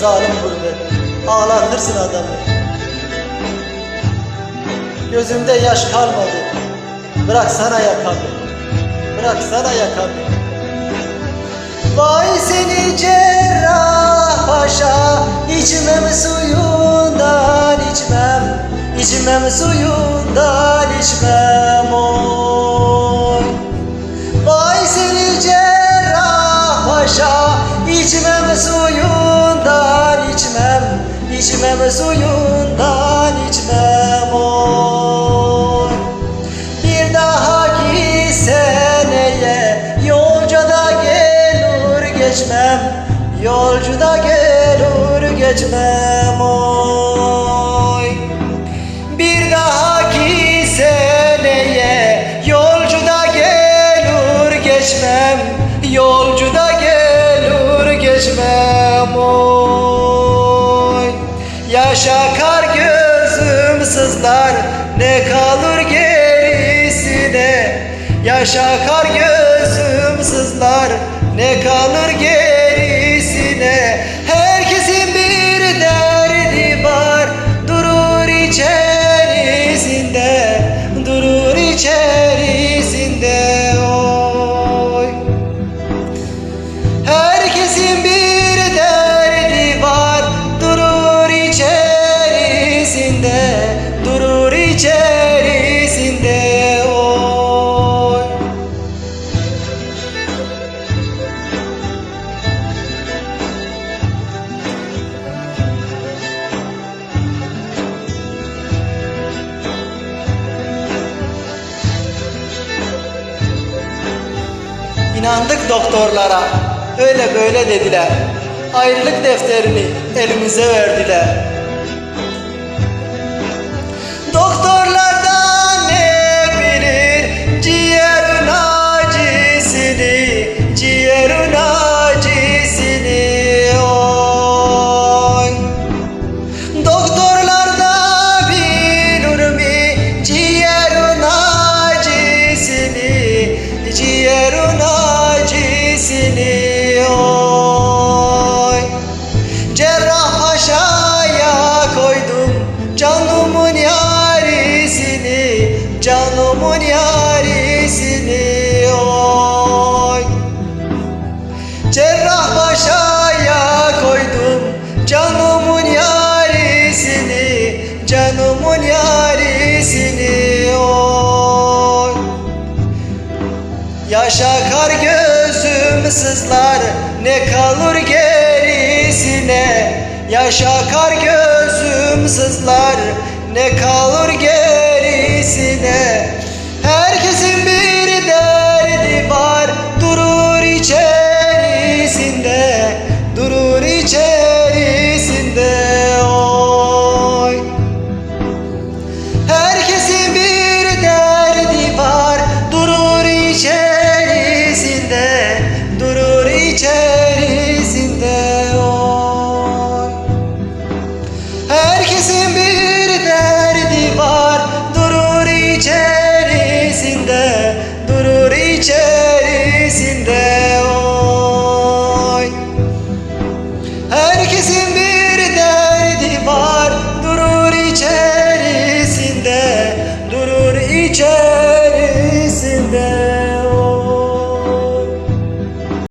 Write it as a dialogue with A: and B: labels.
A: zalim gurbet. Ağlatırsın adamı. Gözümde yaş kalmadı. Bıraksana yakamı. Bıraksana yakamı. Vay seni cerrah paşa. İçmem suyundan içmem. İçmem suyundan içmem. Oy içmem suyundan içmem oy bir dahaki seneye yolcuda gelir geçmem. Yolcuda gelir geçmem oy Yaşa kar gözüm sızlar ne kalır gerisine? Yaşa kar gözüm sızlar ne kalır gerisine İnandık doktorlara. Öyle böyle dediler. Ayrılık defterini elimize verdiler Canımın yarisini oy. Cerrah başaya koydum canımın yarisini Canımın yarisini oy. Yaşa kar gözüm sızlar ne kalır gerisine? Yaşa kar gözüm sızlar ne kalır gerisine